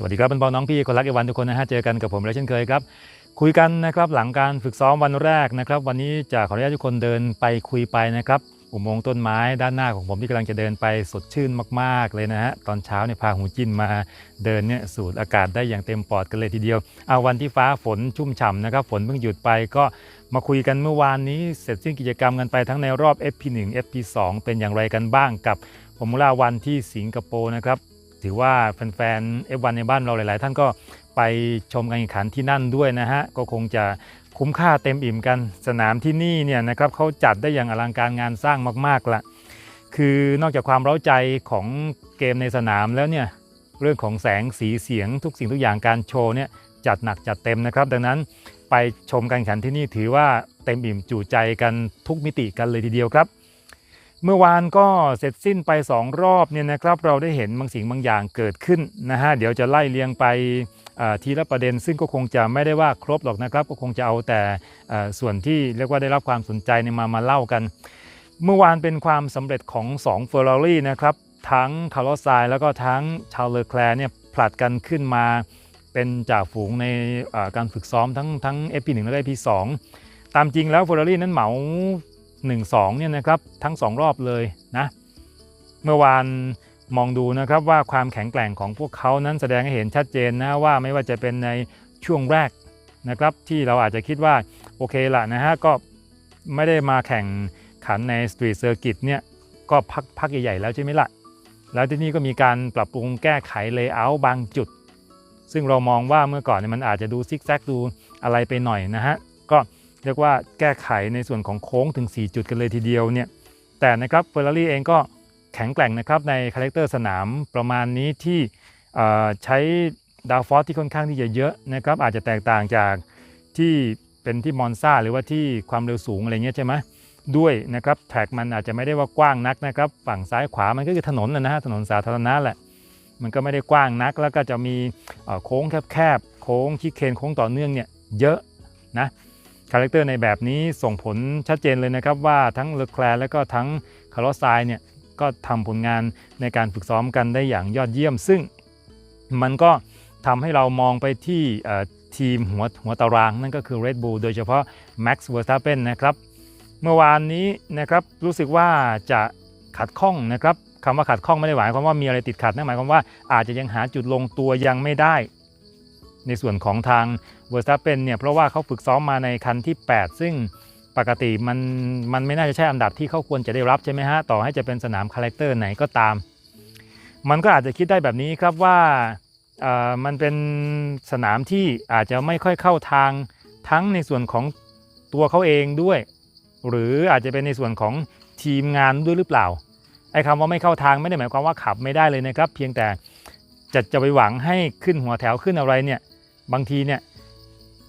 สวัสดีครับเป็นบอน้องพี่คนรักเอวันทุกคนนะฮะเจอกันกับผมและเช่นเคยครับ คุยกันนะครับหลังการฝึกซ้อมวันแรกนะครับ วันนี้จะขออนุญาตทุกคนเดินไปคุยไปนะครับอุโมงค์ต้นไม้ด้านหน้าของผมที่กำลังจะเดินไปสดชื่นมากๆเลยนะฮะตอนเช้าเนี่ยพาหูจิ้นมาเดินเนี่ยสูดอากาศได้อย่างเต็มปอดกันเลยทีเดียวเอาวันที่ฟ้าฝนชุ่มฉ่ำนะครับฝนเพิ่งหยุดไปก็มาคุยกันเมื่อวานนี้เสร็จสิ้นกิจกรรมกันไปทั้งในรอบ FP1 FP2 เป็นอย่างไรกันบ้างกับฟอร์มูล่าวันที่สิงคโปร์นะครับ ถือว่าแฟนๆ F1 ในบ้านเราหลาย ๆ ท่านก็ไปชมการแข่งขันที่นั่นด้วยนะฮะ ก็คงจะคุ้มค่าเต็มอิ่มกัน สนามที่นี่เนี่ยนะครับเขาจัดได้อย่างอลังการงานสร้างมากๆละคือนอกจากความเร้าใจของเกมในสนามแล้วเนี่ยเรื่องของแสงสีเสียงทุกสิ่งทุกอย่างการโชว์เนี่ยจัดหนักจัดเต็มนะครับ ดังนั้นไปชมการแข่งขันที่นี่ถือว่าเต็มอิ่มจูใจกันทุกมิติกันเลยทีเดียวครับ เมื่อวานก็เสร็จสิ้นไป 2 รอบเนี่ยนะครับ เราได้เห็นบางสิ่งบางอย่างเกิดขึ้นนะฮะเดี๋ยวจะไล่เรียงไปทีละประเด็น ซึ่งก็คงจะไม่ได้ว่าครบหรอกนะครับ ก็คงจะเอาแต่ส่วนที่เรียกว่าได้รับความสนใจเนี่ยมามาเล่ากัน เมื่อวานเป็นความสำเร็จของ2 Ferrari นะครับทั้งคาร์ลอสไซน์แล้วก็ทั้งชาลเลอแคลร์เนี่ยผลัดกันขึ้นมาเป็นจ่าฝูงในการฝึกซ้อมทั้งทั้ง FP1 และ FP2 ตามจริงแล้ว Ferrari นั้นเหมา 1-2เนี่ยนะครับทั้ง 2 รอบเลยนะเมื่อวานมองดูนะครับว่าความแข็งแกร่งของพวกเขานั้นแสดงให้เห็นชัดเจนนะว่าไม่ว่าจะเป็นในช่วงแรกนะครับที่เราอาจจะคิดว่าโอเคละนะฮะก็ไม่ได้มาแข่งขันในสตรีทเซอร์กิตเนี่ยก็พักพักใหญ่ๆแล้วใช่ไหมละ่ะ แล้วที่นี่ก็มีการปรับปรุงแก้ไขเลเยอร์บางจุด ซึ่งเรามองว่าเมื่อก่อนเนี่ยมันอาจจะดูซิกแซกดูอะไรไปหน่อยนะฮะก็ เรียกว่าแก้ไขในส่วนของโค้งถึง 4 จุดกันเลยทีเดียวเนี่ยแต่นะครับเฟอร์รารี่เองก็แข็งแกร่งนะครับในคาแรคเตอร์สนามประมาณนี้ที่ใช้ดาวฟอสที่ค่อนข้างที่จะเยอะนะครับอาจจะแตกต่างจากที่เป็นที่มอนซาหรือว่าที่ความเร็วสูงอะไรเงี้ยใช่ไหมด้วยนะครับแท็กมันอาจจะไม่ได้ว่ากว้างนักนะครับฝั่งซ้ายขวามันก็คือถนนแหละนะฮะถนนสาธารณะแหละมันก็ไม่ได้กว้างนัก แล้วก็จะมีโค้งแคบๆโค้งชิดเคนโค้งต่อเนื่องเนี่ยเยอะนะ คาแรคเตอร์ในแบบนี้ส่งผลชัดเจนเลยนะครับว่าทั้งเลอแคลร์และก็ทั้งคาร์ลสไซน์เนี่ยก็ทำผลงานในการฝึกซ้อมกันได้อย่างยอดเยี่ยม ซึ่งมันก็ทำให้เรามองไปที่ทีมหัวหัวตารางนั่นก็คือ Red Bull โดยเฉพาะ Max Verstappen นะครับ เมื่อวานนี้นะครับรู้สึกว่าจะขัดข้องนะครับคำว่าขัดข้องไม่ได้หมายความว่ามีอะไรติดขัดนะหมายความว่าอาจจะยังหาจุดลงตัวยังไม่ได้ ในส่วนของทาง เวอร์สตาเปนเนี่ยเพราะว่าเขาฝึกซ้อมมาในคันที่ 8 ซึ่งปกติมันมันไม่น่าจะใช่อันดับที่เขาควรจะได้รับใช่ไหมฮะต่อให้จะเป็นสนามคาแรคเตอร์ไหนก็ตาม มันก็อาจจะคิดได้แบบนี้ครับว่าเอ่อมันเป็นสนามที่อาจจะไม่ค่อยเข้าทางทั้งในส่วนของตัวเขาเองด้วย หรืออาจจะเป็นในส่วนของทีมงานด้วยหรือเปล่าไอ้คำว่าไม่เข้าทางไม่ได้หมายความว่าขับไม่ได้เลยนะครับ เพียงแต่จะจะไปหวังให้ขึ้นหัวแถวขึ้นอะไรเนี่ยบางทีเนี่ย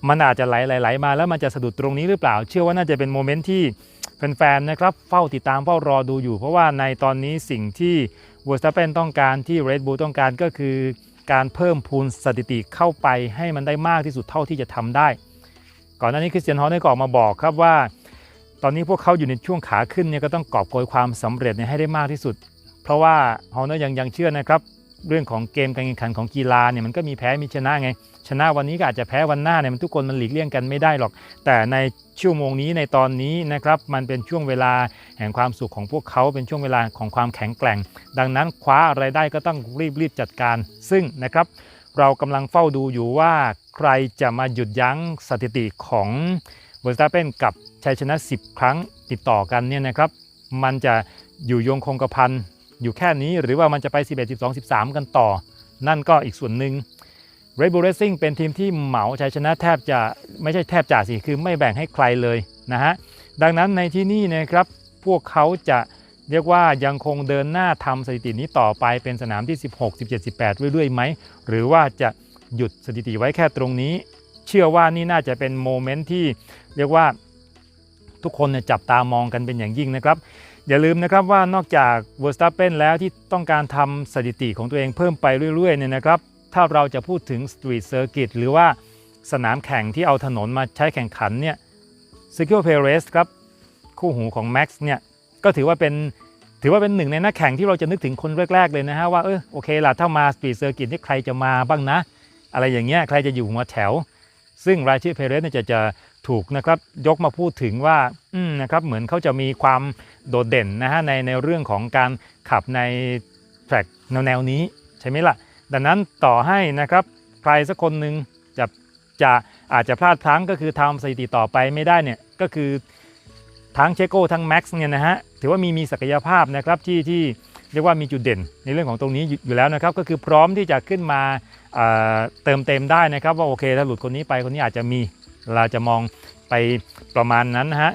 มันอาจจะไหลไหลไหลมาแล้วมันจะสะดุดตรงนี้หรือเปล่า เชื่อว่าน่าจะเป็นโมเมนต์ที่แฟนๆนะครับเฝ้าติดตามเฝ้ารอดูอยู่ เพราะว่าในตอนนี้สิ่งที่ w e r s t a p p e n ต้องการที่ Red Bull ต้องการก็คือ การเพิ่มพูนสถิติเข้าไปให้มันได้มากที่สุดเท่าที่จะทำได้ ก่อนหน้านี้คริสเตียนฮอร์เนอร์ก็อกมาบอกครับว่า ตอนนี้พวกเขาอยู่ในช่วงขาขึ้นเนี่ยก็ต้องกอบโกยความสำเร็จให้ได้มากที่สุด เพราะว่าฮอร์เนอร์ยังยังเชื่อนะครับ เรื่องของเกมการแข่งขันของกีฬาเนี่ยมันก็มีแพ้มีชนะไง ชนะวันนี้ก็อาจจะแพ้วันหน้าเนี่ยมันทุกคนมันหลีกเลี่ยงกันไม่ได้หรอก แต่ในชั่วโมงนี้ในตอนนี้นะครับมันเป็นช่วงเวลาแห่งความสุขของพวกเขาเป็นช่วงเวลาของความแข็งแกร่ง ดังนั้นคว้าอะไรได้ก็ต้องรีบรีบจัดการ ซึ่งนะครับเรากำลังเฝ้าดูอยู่ว่าใครจะมาหยุดยั้งสถิติของเวอร์สตาเปนกับชัยชนะ 10 ครั้งติดต่อกันเนี่ยนะครับ มันจะอยู่ยงคงกระพันอยู่แค่นี้หรือว่ามันจะไป 11 12 13 กันต่อ นั่นก็อีกส่วนหนึ่ง Red Bull Racing เป็นทีมที่เหมาชัยชนะแทบจะไม่ใช่แทบจะสิคือไม่แบ่งให้ใครเลยนะฮะดังนั้นในที่นี่นะครับพวกเขาจะเรียกว่ายังคงเดินหน้าทำสถิตินี้ต่อไปเป็นสนามที่ 16 17 18 เรื่อยๆไหม หรือว่าจะหยุดสถิติไว้แค่ตรงนี้ เชื่อว่านี่น่าจะเป็นโมเมนต์ที่เรียกว่าทุกคนจับตามองกันเป็นอย่างยิ่งนะครับ อย่าลืมนะครับว่านอกจาก v e r s t a p p e n แล้วที่ต้องการทำสถิติของตัวเองเพิ่มไปเรื่อยๆเนี่ยนะครับ ถ้าเราจะพูดถึง Street Circuit หรือว่าสนามแข่งที่เอาถนนมาใช้แข่งขันเนี่ย s e r g i o Perez ครับคู่หูของ Max เนี่ยก็ถือว่าเป็นถือว่าเป็นหนึ่งในนักแข่งที่เราจะนึกถึงคนแรก ๆ เลยนะฮะว่าเออโอเคล่ะถ้ามาสปีดเซอร์กิตนี่ใครจะมาบ้างนะ อะไรอย่างเงี้ยใครจะอยู่หัวแถว ซึ่งรายชื่อเพเรสเนี่ยจะจะถูกนะครับยกมาพูดถึงว่าอืมนะครับเหมือนเขาจะมีความโดดเด่นนะฮะในในเรื่องของการขับในแทร็กแนวแนวๆนี้ใช่ไหมล่ะ ดังนั้นต่อให้นะครับใครสักคนหนึ่งจะจะอาจจะพลาดพลั้งก็คือทำสถิติต่อไปไม่ได้เนี่ยก็คือทั้งเชโก้ทั้งแม็กซ์เนี่ยนะฮะถือว่ามีมีศักยภาพนะครับที่ที่เรียกว่ามีจุดเด่นในเรื่องของตรงนี้อยู่แล้วนะครับ ก็คือพร้อมที่จะขึ้นมาอ่าเติมเต็มได้นะครับ ว่าโอเคถ้าหลุดคนนี้ไปคนนี้อาจจะมีเราจะมองไปประมาณนั้นนะฮะ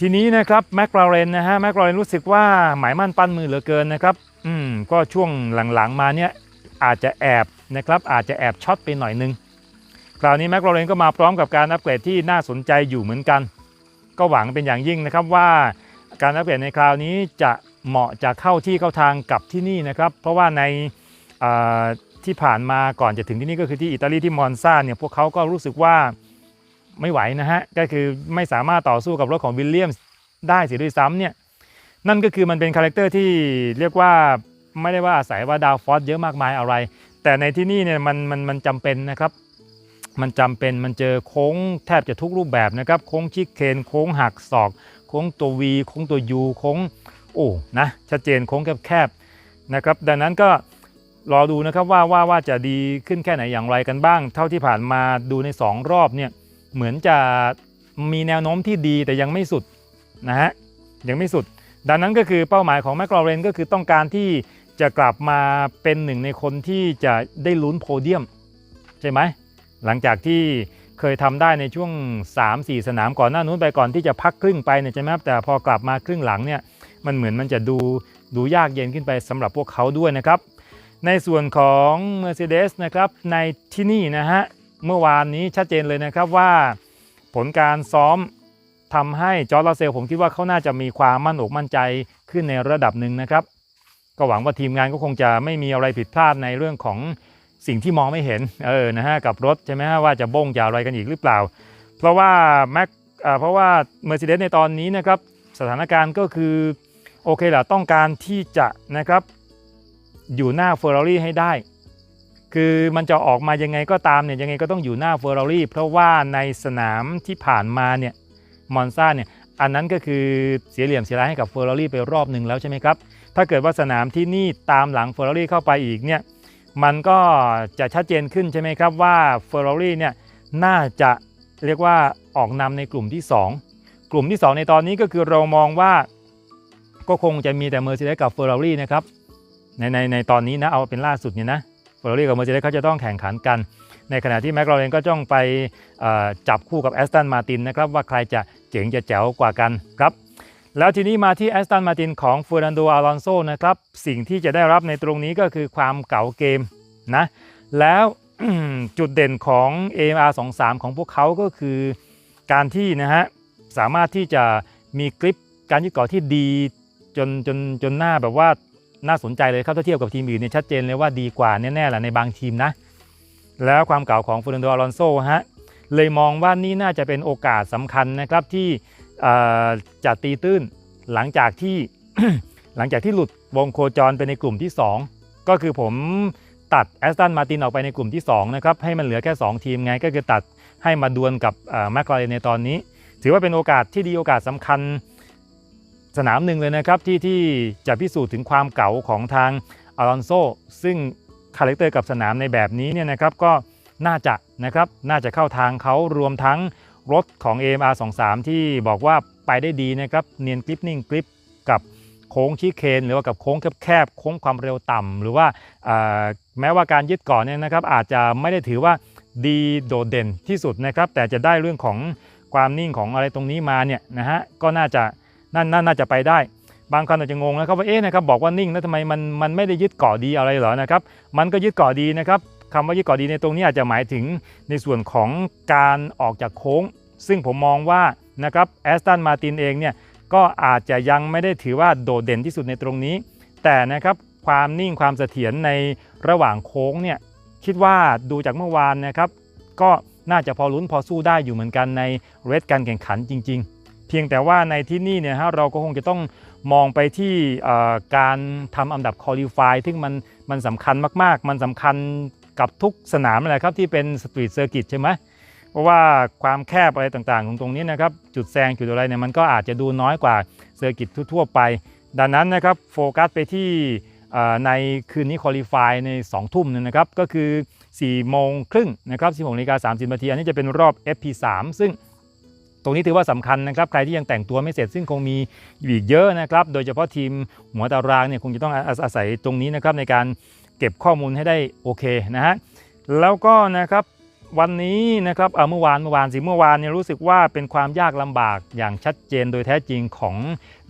ทีนี้นะครับแมคลาเรนนะฮะแมคลาเรนรู้สึกว่าหมายมั่นปั้นมือเหลือเกินนะครับอืมก็ช่วงหลังๆมาเนี่ย อาจจะแอบนะครับอาจจะแอบช็อตไปหน่อยนึง คราวนี้แมคโรเรนก็มาพร้อมกับการอัปเกรดที่น่าสนใจอยู่เหมือนกัน ก็หวังเป็นอย่างยิ่งนะครับว่าการอัปเกรดในคราวนี้จะเหมาะจะเข้าที่เข้าทางกับที่นี่นะครับ เพราะว่าในที่ผ่านมาก่อนจะถึงที่นี่ก็คือที่อิตาลีที่มอนซาเนี่ยพวกเขาก็รู้สึกว่าไม่ไหวนะฮะก็คือไม่สามารถต่อสู้กับรถของวิลเลียมได้เสียด้วยซ้ำเนี่ยนั่นก็คือมันเป็นคาแรคเตอร์ที่เรียกว่า ไม่ได้ว่าอาศัยว่าดาวฟอสเยอะมากมายอะไร แต่ในที่นี่เนี่ยมันมันมันจำเป็นนะครับ มันจำเป็นมันเจอโค้งแทบจะทุกรูปแบบนะครับ โค้งชิคเคนโค้งหักศอก โค้งตัว V โค้งตัว U โค้งโอ้นะชัดเจนโค้งแคบๆนะครับ ดังนั้นก็รอดูนะครับว่าว่าว่าจะดีขึ้นแค่ไหนอย่างไรกันบ้าง เท่าที่ผ่านมาดูใน 2 รอบเนี่ยเหมือนจะมีแนวโน้มที่ดีแต่ยังไม่สุดนะฮะยังไม่สุด ดังนั้นก็คือเป้าหมายของแมคลาเรนก็คือต้องการที่ จะกลับมาเป็นหนึ่งในคนที่จะได้ลุ้นโพเดียม ใช่ไหม หลังจากที่เคยทำได้ในช่วง 3-4 สนามก่อนหน้านู้นไปก่อนที่จะพักครึ่งไปเนี่ยใช่ไหมครับแต่พอกลับมาครึ่งหลังเนี่ยมันเหมือนมันจะดูดูยากเย็นขึ้นไปสำหรับพวกเขาด้วยนะครับ ในส่วนของ Mercedes นะครับในที่นี่นะฮะเมื่อวานนี้ชัดเจนเลยนะครับว่าผลการซ้อมทำให้จอร์ลาเซลผมคิดว่าเขาน่าจะมีความมั่นอกมั่นใจขึ้นในระดับหนึ่งนะครับ ก็หวังว่าทีมงานก็คงจะไม่มีอะไรผิดพลาดในเรื่องของสิ่งที่มองไม่เห็นเออนะฮะกับรถใช่ไหมฮะว่าจะบ้งจะอะไรกันอีกหรือเปล่า เพราะว่าแม็กเพราะว่า Mercedes ในตอนนี้นะครับสถานการณ์ก็คือโอเคแหละต้องการที่จะนะครับอยู่หน้า Ferrari ให้ได้ คือมันจะออกมายังไงก็ตามเนี่ยยังไงก็ต้องอยู่หน้า Ferrari เพราะว่าในสนามที่ผ่านมาเนี่ยมอนซาเนี่ยอันนั้นก็คือเสียเหลี่ยมเสียรายให้กับ Ferrari ไปรอบหนึ่งแล้วใช่ไหมครับ ถ้าเกิดว่าสนามที่นี่ตามหลัง Ferrari เข้าไปอีกเนี่ยมันก็จะชัดเจนขึ้นใช่ไหมครับว่า Ferrari เนี่ยน่าจะเรียกว่าออกนำในกลุ่มที่ 2 กลุ่มที่ 2 ในตอนนี้ก็คือเรามองว่าก็คงจะมีแต่ Mercedes กับ Ferrari นะครับในในในตอนนี้นะเอาเป็นล่าสุดเนี่ยนะ Ferrari กับ Mercedes เขาจะต้องแข่งขันกัน ในขณะที่ McLaren ก็จ้องไปจับคู่กับ Aston Martin นะครับว่าใครจะเจ๋งจะแจ๋วกว่ากันครับ แล้วทีนี้มาที่ Aston Martin ของเฟอร์นันโด อาลอนโซนะครับ สิ่งที่จะได้รับในตรงนี้ก็คือความเก๋าเกมนะ แล้วจุดเด่นของ AMR 23 ของพวกเขาก็คือการที่นะฮะสามารถที่จะมีกริปการยึดเกาะที่ดีจนจนจนหน้าแบบว่าน่าสนใจเลยครับถ้าเทียบกับทีมอื่นเนี่ยชัดเจนเลยว่าดีกว่าแน่ๆแหละในบางทีมนะ แล้วความเก่าของเฟอร์นันโด อาลอนโซฮะเลยมองว่านี่น่าจะเป็นโอกาสสำคัญนะครับที่ จะตีตื้นหลังจากที่หลังจากที่หลุดวงโคจรไปในกลุ่มที่ 2 ก็คือผมตัดแอสตันมาตินออกไปในกลุ่มที่2นะครับให้มันเหลือแค่ 2 ทีมไงก็คือตัดให้มาดวลกับแมคลาเรนในตอนนี้ ถือว่าเป็นโอกาสที่ดีโอกาสสำคัญสนามหนึ่งเลยนะครับที่ที่จะพิสูจน์ถึงความเก๋าของทางอลอนโซซึ่งคาแรคเตอร์กับสนามในแบบนี้เนี่ยนะครับก็น่าจะนะครับน่าจะเข้าทางเขารวมทั้ง รถของ AMR 23ที่บอกว่าไปได้ดีนะครับเนียนกริปนิ่งกริปกับโค้งชี้เคนหรือว่ากับโค้งแคบๆโค้งความเร็วต่ำหรือว่าแม้ว่าการยึดเกาะเนี่ยนะครับ อาจจะไม่ได้ถือว่าดีโดดเด่นที่สุดนะครับ แต่จะได้เรื่องของความนิ่งของอะไรตรงนี้มาเนี่ยนะฮะก็น่าจะนั่นน่าจะไปได้ บางคนอาจจะงงนะครับว่าเอ๊ะนะครับบอกว่านิ่งแล้วทำไมมันมันไม่ได้ยึดเกาะดีอะไรเหรอนะครับ มันก็ยึดเกาะดีนะครับ คำว่ายึดเกาะดีในตรงนี้อาจจะหมายถึงในส่วนของการออกจากโค้ง ซึ่งผมมองว่านะครับแอสตันมาตินเองเนี่ยก็อาจจะยังไม่ได้ถือว่าโดดเด่นที่สุดในตรงนี้ แต่นะครับความนิ่งความเสถียรในระหว่างโค้งเนี่ยคิดว่าดูจากเมื่อวานนะครับ ก็น่าจะพอลุ้นพอสู้ได้อยู่เหมือนกันในเรสการแข่งขันจริง ๆ เพียงแต่ว่าในที่นี่เนี่ยฮะเราก็คงจะต้องมองไปที่การทำอันดับคอลี่ฟายซึ่งมันมันสำคัญมากๆ มันสำคัญ กับทุกสนามเลยครับที่เป็นสตรีทเซอร์กิตใช่ไหมเพราะว่าความแคบอะไรต่างๆ ของตรงนี้นะครับจุดแซงจุดอะไรเนี่ยมันก็อาจจะดูน้อยกว่าเซอร์กิตทั่วๆไป ดังนั้นนะครับโฟกัสไปที่ในคืนนี้คอลี่ฟายใน 2 ทุ่มนี่ยนะครับก็คือ 4 โมงครึ่งนะครับ16นาฬิกา30นาทีอันนี้จะเป็นรอบ FP3 ซึ่งตรงนี้ถือว่าสำคัญนะครับ ใครที่ยังแต่งตัวไม่เสร็จซึ่งคงมีอยู่อีกเยอะนะครับ โดยเฉพาะทีมหัวตารางเนี่ยคงจะต้องอาศัยตรงนี้นะครับในการ เก็บข้อมูลให้ได้โอเคนะฮะแล้วก็นะครับวันนี้นะครับเอ่อเมื่อวานเมื่อวานสิเมื่อวานเนี่ยรู้สึกว่าเป็นความยากลำบากอย่างชัดเจนโดยแท้จริงของ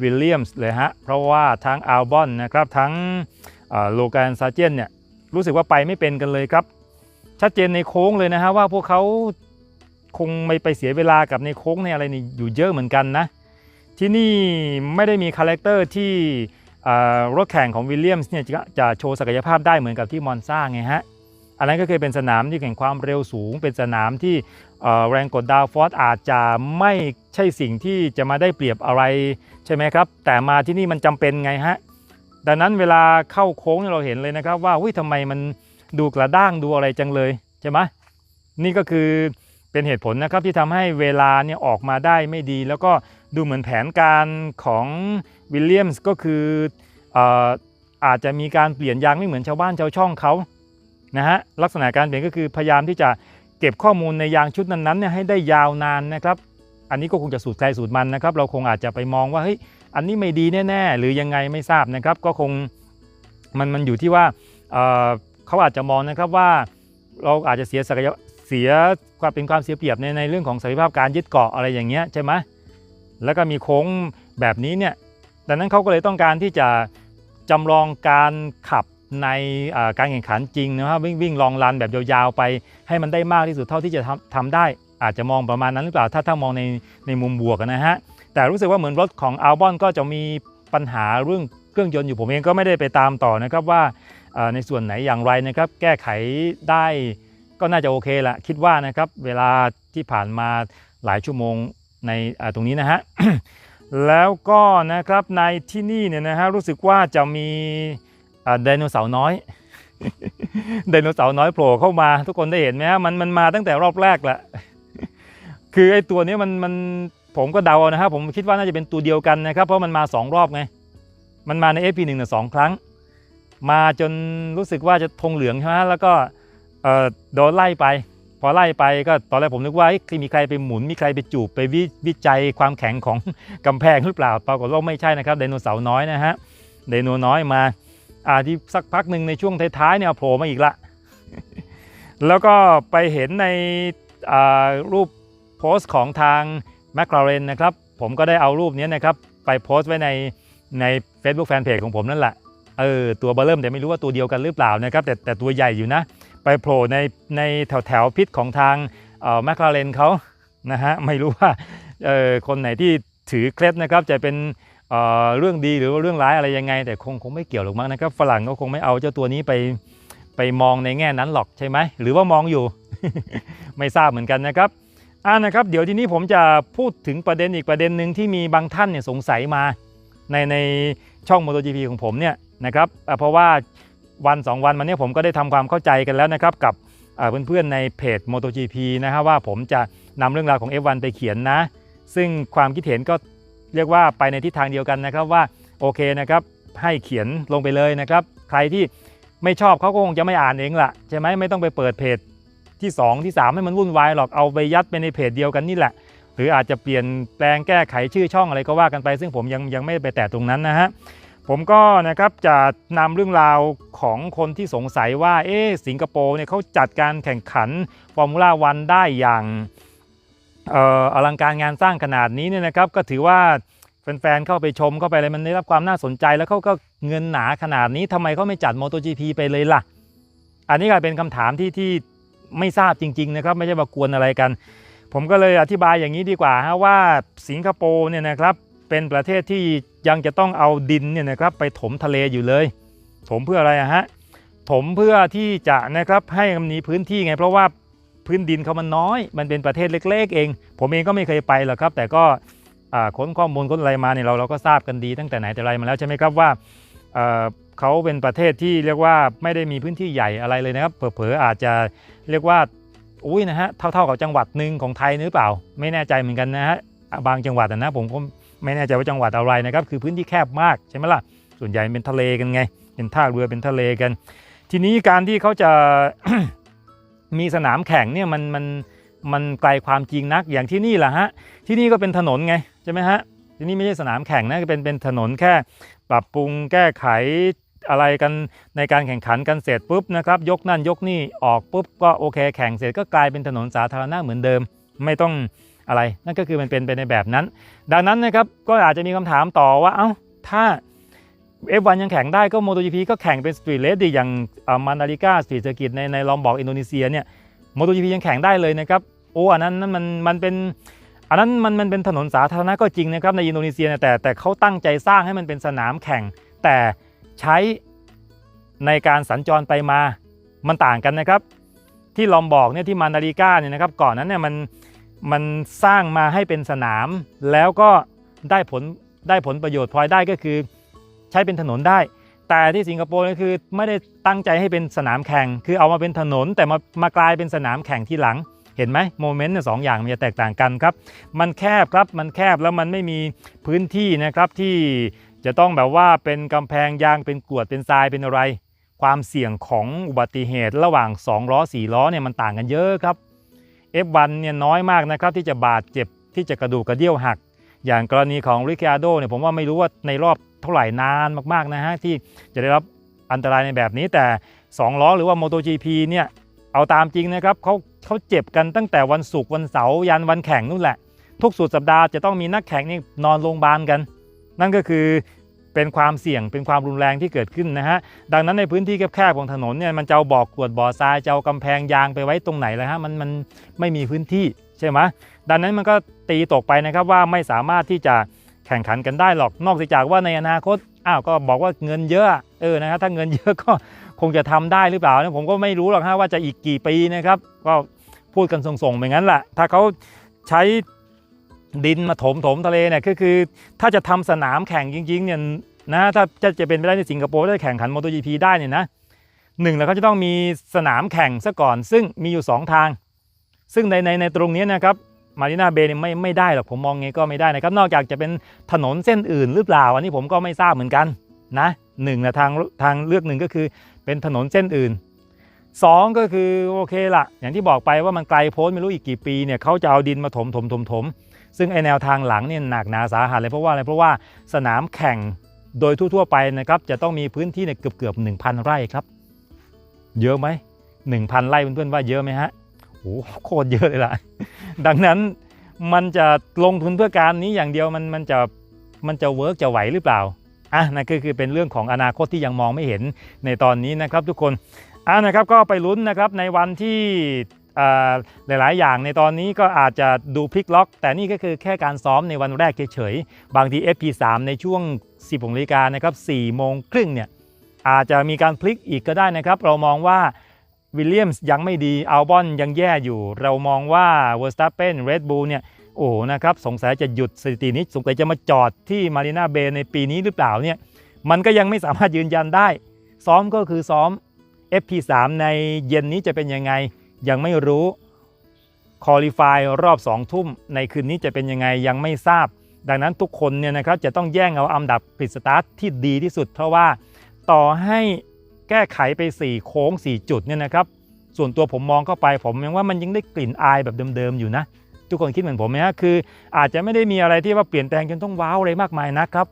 วิลเลียมส์เลยฮะเพราะว่าทั้งอัลบอนนะครับทั้งโลแกนซาเจนเนี่ยรู้สึกว่าไปไม่เป็นกันเลยครับ ชัดเจนในโค้งเลยนะฮะว่าพวกเขาคงไม่ไปเสียเวลากับในโค้งในอะไรนี่อยู่เยอะเหมือนกันนะที่นี่ไม่ได้มีคาแรคเตอร์ที่ รถแข่งของวิลเลียมส์เนี่ยจะจะโชว์ศักยภาพได้เหมือนกับที่มอนซ่าไงฮะ อันนั้นก็เคยเป็นสนามที่แข่งความเร็วสูง เป็นสนามที่แรงกดดาวฟอสอาจจะไม่ใช่สิ่งที่จะมาได้เปรียบอะไรใช่ไหมครับ แต่มาที่นี่มันจำเป็นไงฮะ ดังนั้นเวลาเข้าโค้งเราเห็นเลยนะครับ ว่าอุ้ยทำไมมันดูกระด้างดูอะไรจังเลยใช่ไหมนี่ก็คือเป็นเหตุผลนะครับที่ทำให้เวลาเนี่ยออกมาได้ไม่ดี แล้วก็ดูเหมือนแผนการของ วิลเลียมส์ก็คืออาจจะมีการเปลี่ยนยางไม่เหมือนชาวบ้านชาวช่องเขานะฮะลักษณะการเปลี่ยนก็คือพยายามที่จะเก็บข้อมูลในยางชุดนั้นๆเนี่ยให้ได้ยาวนานนะครับอันนี้ก็คงจะสูตรใครสูตรมันนะครับ เราคงอาจจะไปมองว่าเฮ้ยอันนี้ไม่ดีแน่ๆ หรือยังไงไม่ทราบนะครับ ก็คงมันมันอยู่ที่ว่าเเขาอาจจะมองนะครับว่าเราอาจจะเสียศักยเสียความเป็นความเสียเปรียบในในเรื่องของศักยภาพการยึดเกาะอะไรอย่างเงี้ยใช่ไหมแล้วก็มีโค้งแบบนี้เนี่ย ดังนั้นเขาก็เลยต้องการที่จะจำลองการขับในการแข่งขันจริงนะครับวิ่งวิ่งลองรันแบบยาวๆไป ให้มันได้มากที่สุดเท่าที่จะทำทำได้ อาจจะมองประมาณนั้นหรือเปล่าถ้าถ้ามองในในมุมบวกนะฮะแต่รู้สึกว่าเหมือนรถของอัลบอนก็จะมีปัญหาเรื่องเครื่องยนต์อยู่ผมเองก็ไม่ได้ไปตามต่อนะครับว่าในส่วนไหนอย่างไรนะครับแก้ไขได้ก็น่าจะโอเคละคิดว่านะครับเวลาที่ผ่านมาหลายชั่วโมงในตรงนี้นะฮะ แล้วก็นะครับในที่นี่เนี่ยนะฮะรู้สึกว่าจะมีไดโนเสาร์น้อยไดโนเสาร์น้อยโผล่เข้ามา ทุกคนได้เห็นไหมฮะมันมันมาตั้งแต่รอบแรกแหละคือไอ้ตัวนี้มันมันผมก็เดาเอานะครับผมคิดว่าน่าจะเป็นตัวเดียวกันนะครับ เพราะมันมา 2 รอบไง มันมาใน FP1 เนี่ยสองครั้ง มาจนรู้สึกว่าจะธงเหลืองใช่ไหมแล้วก็เออโดนไล่ไป พอไล่ไปก็ตอนแรกผมนึกว่ามีใครไปหมุนมีใครไปจูบไปวิวิจัยความแข็งของกำแพงหรือเปล่าปรากฏว่าไม่ใช่นะครับไดโนเสาร์น้อยนะฮะไดโนน้อยมาอ่าที่สักพักหนึ่งในช่วงท้ายๆเนี่ยโผล่มาอีกละ แล้วก็ไปเห็นในรูปโพสต์ของทางแมคลาเรนนะครับ ผมก็ได้เอารูปนี้นะครับ ไปโพสต์ไว้ในใน Facebook Fanpage ของผมนั่นแหละเออตัวเบอร์เริ่มแต่ไม่รู้ว่าตัวเดียวกันหรือเปล่านะครับ แต่แต่ตัวใหญ่อยู่นะ ไปโผล่ในในแถวแถวพิษของทางแมคลาเรนเขานะฮะไม่รู้ว่าเออคนไหนที่ถือเคล็ดนะครับจะเป็นเอ่อเรื่องดีหรือว่าเรื่องร้ายอะไรยังไง แต่คงคงไม่เกี่ยวหรอกมั้งนะครับฝรั่งก็คงไม่เอาเจ้าตัวนี้ไปไปมองในแง่นั้นหรอกใช่ไหมหรือว่ามองอยู่ ไม่ทราบเหมือนกันนะครับอ่านะครับ เดี๋ยวทีนี้ผมจะพูดถึงประเด็นอีกประเด็นหนึ่งที่มีบางท่านเนี่ยสงสัยมาในในช่อง MotoGP ของผมเนี่ยนะครับเพราะว่า วัน2วันมาเนี้ผมก็ได้ทำความเข้าใจกันแล้วนะครับกับเพื่อนๆในเพจ MotoGP นะฮะว่าผมจะนำเรื่องราวของ F1 ไปเขียนนะ ซึ่งความคิดเห็นก็เรียกว่าไปในทิศทางเดียวกันนะครับว่าโอเคนะครับให้เขียนลงไปเลยนะครับ ใครที่ไม่ชอบเขาก็คงจะไม่อ่านเองล่ะใช่ไหมไม่ต้องไปเปิดเพจที่ 2 ที่ 3 ให้มันวุ่นวายหรอกเอาไปยัดไปในเพจเดียวกันนี่แหละ หรืออาจจะเปลี่ยนแปลงแก้ไขชื่อช่องอะไรก็ว่ากันไป ซึ่งผมยังยังไม่ไปแตะตรงนั้นนะฮะ ผมก็นะครับจะนำเรื่องราวของคนที่สงสัยว่าเอ๊สิงคโปร์เนี่ยเขาจัดการแข่งขันฟอร์มูล่าวันได้อย่างอออลังการงานสร้างขนาดนี้เนี่ยนะครับก็ถือว่าแฟนๆเข้าไปชมเข้าไปอะไรมันได้รับความน่าสนใจแล้วเขาก็เงินหนาขนาดนี้ทำไมเขาไม่จัด MotoGP ไปเลยล่ะ อันนี้ก็เป็นคำถามที่ที่ไม่ทราบจริง ๆ นะครับ ไม่ใช่มากวนอะไรกัน ผมก็เลยอธิบายอย่างนี้ดีกว่าฮะว่าสิงคโปร์เนี่ยนะครับ เป็นประเทศที่ยังจะต้องเอาดินเนี่ยนะครับไปถมทะเลอยู่เลย ถมเพื่ออะไระฮะถมเพื่อที่จะนะครับให้มันมีพื้นที่ไง เพราะว่าพื้นดินเขามันน้อย มันเป็นประเทศเล็ก ๆ เอง ผมเองก็ไม่เคยไปหรอกครับ แต่ก็ค้นข้อมูลค้นอะไรมาเนี่ยเราเราก็ทราบกันดีตั้งแต่ไหนแต่ไรมาแล้วใช่ไหมครับว่าเขาเป็นประเทศที่เรียกว่าไม่ได้มีพื้นที่ใหญ่อะไรเลยนะครับเผลอๆอาจจะเรียกว่าอุ้ยนะฮะเท่าๆกับจังหวัดหนึ่งของไทยหรือเปล่า ไม่แน่ใจเหมือนกันนะฮะบางจังหวัดนะผมก็ ไม่แน่ใจว่าจังหวัดอะไรนะครับคือพื้นที่แคบมากใช่ไหมล่ะส่วนใหญ่เป็นทะเลกันไง เป็นท่าเรือเป็นทะเลกัน ทีนี้การที่เขาจะมีสนามแข่งเนี่ยมันมันมันไกลความจริงนักอย่างที่นี่แหละฮะที่นี่ก็เป็นถนนไงใช่ไหมฮะที่นี่ไม่ใช่สนามแข่งนะเป็นเป็นถนนแค่ปรับปรุงแก้ไขอะไรกันในการแข่งขันกันเสร็จปุ๊บนะครับยกนั่นยกนี่ออกปุ๊บก็โอเค แข่งเสร็จก็กลายเป็นถนนสาธารณะเหมือนเดิม ไม่ต้อง อะไร นั่นก็คือมันเป็นไปในแบบนั้น ดังนั้นนะครับก็อาจจะมีคำถามต่อว่าเอ้าถ้า F1 ยังแข่งได้ก็ MotoGP ก็แข่งเป็นสตรีทเลสดีอย่างมานาริกาสตรีทเซอร์กิตในในลอมบอกอินโดนีเซียเนี่ย MotoGP ยังแข่งได้เลยนะครับโอ้อันนั้นนั่นมันมันเป็นอันนั้นมันมันเป็นถนนสาธารณะก็จริงนะครับในอินโดนีเซียแต่แต่เขาตั้งใจสร้างให้มันเป็นสนามแข่ง แต่ใช้ในการสัญจรไปมามันต่างกันนะครับ ที่ลอมบอกเนี่ยที่มานาริกาเนี่ยนะครับก่อนนั้นเนี่ยมัน มันสร้างมาให้เป็นสนาม แล้วก็ได้ผลได้ผลประโยชน์พลอยได้ก็คือ ใช้เป็นถนนได้ แต่ที่สิงคโปร์นี่คือไม่ได้ตั้งใจให้เป็นสนามแข่ง คือเอามาเป็นถนนแต่มามากลายเป็นสนามแข่งที่หลัง เห็นไหมโมเมนต์เนี่ยสองอย่างมันจะแตกต่างกันครับ มันแคบครับมันแคบแล้วมันไม่มีพื้นที่นะครับที่จะต้องแบบว่าเป็นกำแพงยางเป็นกรวดเป็นทรายเป็นอะไร ความเสี่ยงของอุบัติเหตุระหว่าง2ล้อ4ล้อเนี่ยมันต่างกันเยอะครับ F1 เนี่ยน้อยมากนะครับที่จะบาดเจ็บที่จะกระดูกกระเดี่ยวหัก อย่างกรณีของริคาโดเนี่ยผมว่าไม่รู้ว่าในรอบเท่าไหร่นานมากๆนะฮะที่จะได้รับอันตรายในแบบนี้แต่ 2 ล้อหรือว่า MotoGP เนี่ยเอาตามจริงนะครับเขาเขาเจ็บกันตั้งแต่วันศุกร์วันเสาร์ยันวันแข่งนู่นแหละ ทุกสุดสัปดาห์จะต้องมีนักแข่งนี่นอนโรงพยาบาลกัน นั่นก็คือ เป็นความเสี่ยงเป็นความรุนแรงที่เกิดขึ้นนะฮะดังนั้นในพื้นที่แคบๆของถนนเนี่ยมันจะเอาบ่อกรวดบ่อทรายจะเอากำแพงยางไปไว้ตรงไหนเลยฮะมันมันไม่มีพื้นที่ใช่ไหมดังนั้นมันก็ตีตกไปนะครับว่าไม่สามารถที่จะแข่งขันกันได้หรอกนอกจากว่าในอนาคตอ้าวก็บอกว่าเงินเยอะเออนะครับถ้าเงินเยอะก็คงจะทำได้หรือเปล่านะผมก็ไม่รู้หรอกฮะว่าจะอีกกี่ปีนะครับ ก็พูดกันส่งๆไปงั้นแหละถ้าเขาใช้ ดินมาถมถมทะเลเนี่ยก็คือ ถ้าจะทำสนามแข่งจริงๆเนี่ยนะถ้าจะจะเป็นไปได้ในสิงคโปร์ได้แข่งขัน MotoGP ได้เนี่ยนะหนึ่งแล้วเขาจะต้องมีสนามแข่งซะก่อน ซึ่งมีอยู่ 2 ทาง ซึ่งในในในตรงนี้นะครับมารีนาเบย์เนี่ยไม่ไม่ได้หรอกผมมองไงก็ไม่ได้นะครับ นอกจากจะเป็นถนนเส้นอื่นหรือเปล่า อันนี้ผมก็ไม่ทราบเหมือนกันนะหนึ่งนะทางทางเลือกหนึ่งก็คือเป็นถนนเส้นอื่นสองก็คือโอเคละอย่างที่บอกไปว่ามันไกลโพ้นไม่รู้อีกกี่ปีเนี่ยเขาจะเอาดินมาถมถมถมถม ซึ่งไอแนวทางหลังเนี่ยหนักหนาสาหัสเลยเพราะว่าอะไรเพราะว่าสนามแข่งโดยทั่วๆไปนะครับจะต้องมีพื้นที่ในเกือบเกือบหนึ่งพันไร่ครับ เยอะไหมหนึ่งพันไร่เพื่อนๆว่าเยอะไหมฮะโอ้โคตรเยอะเลยล่ะดังนั้นมันจะลงทุนเพื่อการนี้อย่างเดียวมันมันจะมันจะเวิร์กจะไหวหรือเปล่าอะนั่นก็คือเป็นเรื่องของอนาคตที่ยังมองไม่เห็นในตอนนี้นะครับทุกคนอะนะครับก็ไปลุ้นนะครับในวันที่ หลาย ๆ อย่างในตอนนี้ก็อาจจะดูพลิกล็อก แต่นี่ก็คือแค่การซ้อมในวันแรกเฉย ๆ บางที FP3 ในช่วง 10นาฬิกานะครับ4โมงครึ่งเนี่ยอาจจะมีการพลิกอีกก็ได้นะครับ เรามองว่าวิลเลียมส์ยังไม่ดีอัลบอนยังแย่อยู่ เรามองว่าเวอร์สตัปเปนเรดบูลเนี่ยโอ้นะครับสงสัยจะหยุดสถิตินี้สงสัยจะมาจอดที่มารีนาเบย์ในปีนี้หรือเปล่าเนี่ยมันก็ยังไม่สามารถยืนยันได้ ซ้อมก็คือซ้อม FP3 ในเย็นนี้จะเป็นยังไง ยังไม่รู้คอลี่ฟายรอบ2ทุ่มในคืนนี้จะเป็นยังไงยังไม่ทราบ ดังนั้นทุกคนเนี่ยนะครับจะต้องแย่งเอาอันดับปิดสตาร์ทที่ดีที่สุด เพราะว่าต่อให้แก้ไขไป 4 โค้ง 4 จุดเนี่ยนะครับ ส่วนตัวผมมองเข้าไปผมยังว่ามันยังได้กลิ่นอายแบบเดิมๆอยู่นะ ทุกคนคิดเหมือนผมไหมฮะคืออาจจะไม่ได้มีอะไรที่ว่าเปลี่ยนแปลงจนต้องว้าวอะไรมากมายนะครับ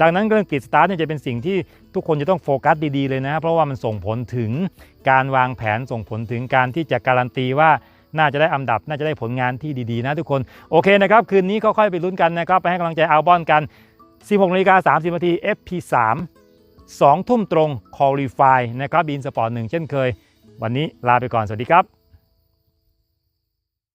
ดังนั้นเรื่องกริดสตาร์ทเนี่ยจะเป็นสิ่งที่ทุกคนจะต้องโฟกัสดีๆเลยนะเพราะว่ามันส่งผลถึงการวางแผนส่งผลถึงการที่จะการันตีว่าน่าจะได้อันดับ น่าจะได้ผลงานที่ดีๆนะทุกคน โอเคนะครับ คืนนี้ก็ค่อยไปลุ้นกันนะครับ ไปให้กำลังใจอัลบอนกัน 16นาฬิกา30นาที FP3 2 ทุ่มตรง Qualify นะครับบีนสปอร์ตหนึ่งเช่นเคย วันนี้ลาไปก่อน สวัสดีครับ